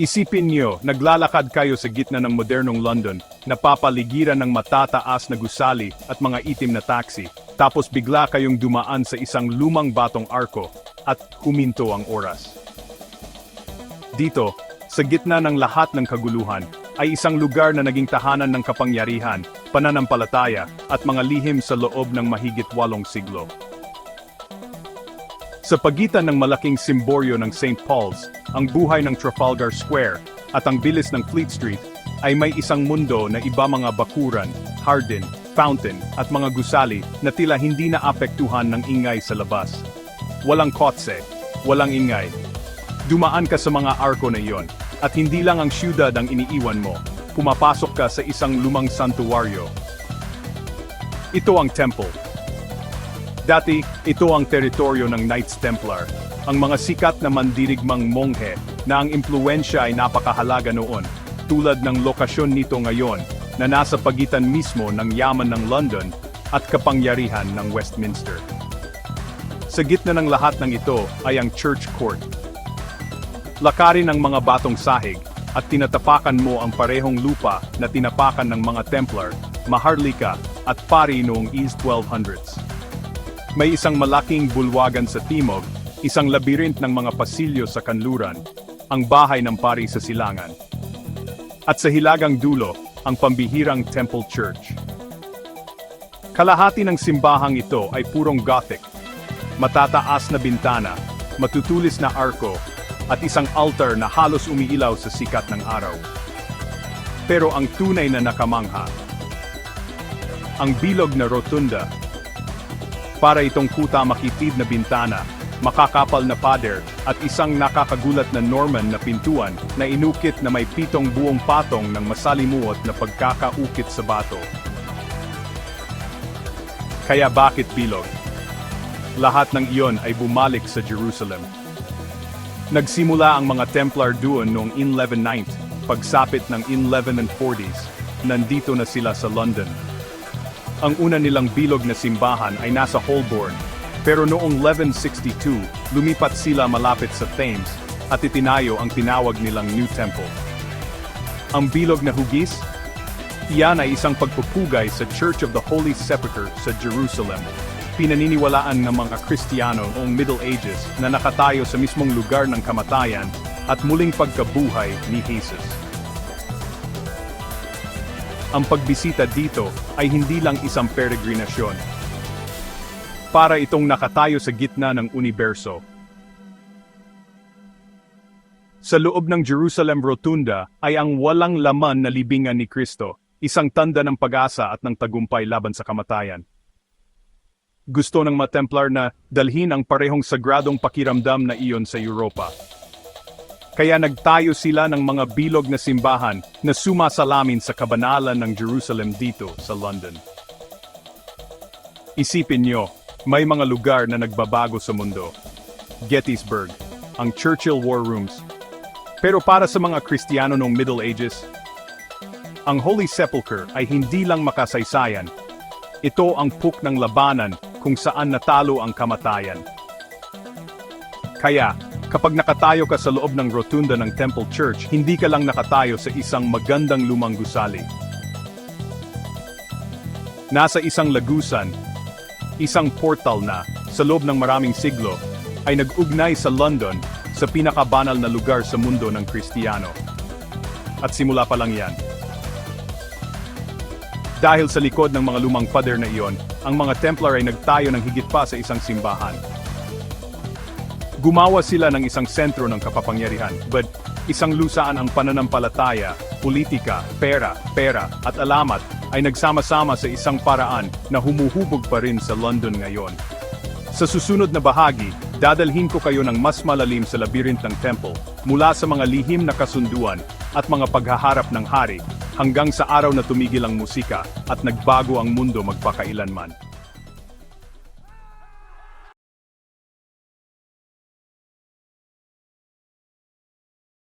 Isipin niyo, naglalakad kayo sa gitna ng modernong London, napapaligiran ng matataas na gusali at mga itim na taxi, tapos bigla kayong dumaan sa isang lumang batong arko, at huminto ang oras. Dito, sa gitna ng lahat ng kaguluhan, ay isang lugar na naging tahanan ng kapangyarihan, pananampalataya, at mga lihim sa loob ng mahigit walong siglo. Sa pagitan ng malaking simboryo ng St. Paul's, ang buhay ng Trafalgar Square, at ang bilis ng Fleet Street, ay may isang mundo na iba mga bakuran, harden, fountain, at mga gusali na tila hindi naapektuhan ng ingay sa labas. Walang kotse, walang ingay. Dumaan ka sa mga arko na iyon, at hindi lang ang syudad ang iniiwan mo, pumapasok ka sa isang lumang santuario. Ito ang temple, Dati, ito ang teritoryo ng Knights Templar, ang mga sikat na mandirigmang monghe na ang impluensya ay napakahalaga noon, tulad ng lokasyon nito ngayon na nasa pagitan mismo ng yaman ng London at kapangyarihan ng Westminster. Sa gitna ng lahat ng ito ay ang Church Court. Lakarin ang mga batong sahig at tinatapakan mo ang parehong lupa na tinapakan ng mga Templar, Maharlika at Pari noong East 1200s. May isang malaking bulwagan sa timog, isang labirint ng mga pasilyo sa kanluran, ang bahay ng pari sa silangan. At sa hilagang dulo, ang pambihirang Temple Church. Kalahati ng simbahang ito ay purong Gothic. Matataas na bintana, matutulis na arko, at isang altar na halos umiilaw sa sikat ng araw. Pero ang tunay na nakamangha, ang bilog na rotunda para itong kuta makitid na bintana, makakapal na pader, at isang nakakagulat na Norman na pintuan na inukit na may pitong buong patong ng masalimuot na pagkakaukit sa bato. Kaya bakit bilog? Lahat ng iyon ay bumalik sa Jerusalem. Nagsimula ang mga Templar doon noong in 1190, pagsapit ng in 1140s, nandito na sila sa London. Ang una nilang bilog na simbahan ay nasa Holborn, pero noong 1162, lumipat sila malapit sa Thames at itinayo ang tinawag nilang New Temple. Ang bilog na hugis? Iyan ay isang pagpupugay sa Church of the Holy Sepulchre sa Jerusalem. Pinaniniwalaan ng mga Kristiyano noong Middle Ages na nakatayo sa mismong lugar ng kamatayan at muling pagkabuhay ni Jesus. Ang pagbisita dito ay hindi lang isang peregrinasyon. Para itong nakatayo sa gitna ng universo. Sa loob ng Jerusalem Rotunda ay ang walang laman na libingan ni Kristo, isang tanda ng pag-asa at ng tagumpay laban sa kamatayan. Gusto ng mga Templar na dalhin ang parehong sagradong pakiramdam na iyon sa Europa. Kaya nagtayo sila ng mga bilog na simbahan na sumasalamin sa kabanalan ng Jerusalem dito sa London. Isipin nyo, may mga lugar na nagbabago sa mundo. Gettysburg, ang Churchill War Rooms. Pero para sa mga Kristiyano noong Middle Ages, ang Holy Sepulchre ay hindi lang makasaysayan. Ito ang puk ng labanan kung saan natalo ang kamatayan. Kaya, kapag nakatayo ka sa loob ng rotunda ng Temple Church, hindi ka lang nakatayo sa isang magandang lumang gusali. Nasa isang lagusan, isang portal na, sa loob ng maraming siglo, ay nag-ugnay sa London sa pinakabanal na lugar sa mundo ng Kristiyano. At simula pa lang yan. Dahil sa likod ng mga lumang pader na iyon, ang mga Templar ay nagtayo ng higit pa sa isang simbahan. Gumawa sila ng isang sentro ng kapapangyarihan, but isang lusaan ang pananampalataya, politika, pera, pera, at alamat ay nagsama-sama sa isang paraan na humuhubog pa rin sa London ngayon. Sa susunod na bahagi, dadalhin ko kayo ng mas malalim sa labirint ng temple, mula sa mga lihim na kasunduan at mga paghaharap ng hari, hanggang sa araw na tumigil ang musika at nagbago ang mundo magpakailanman.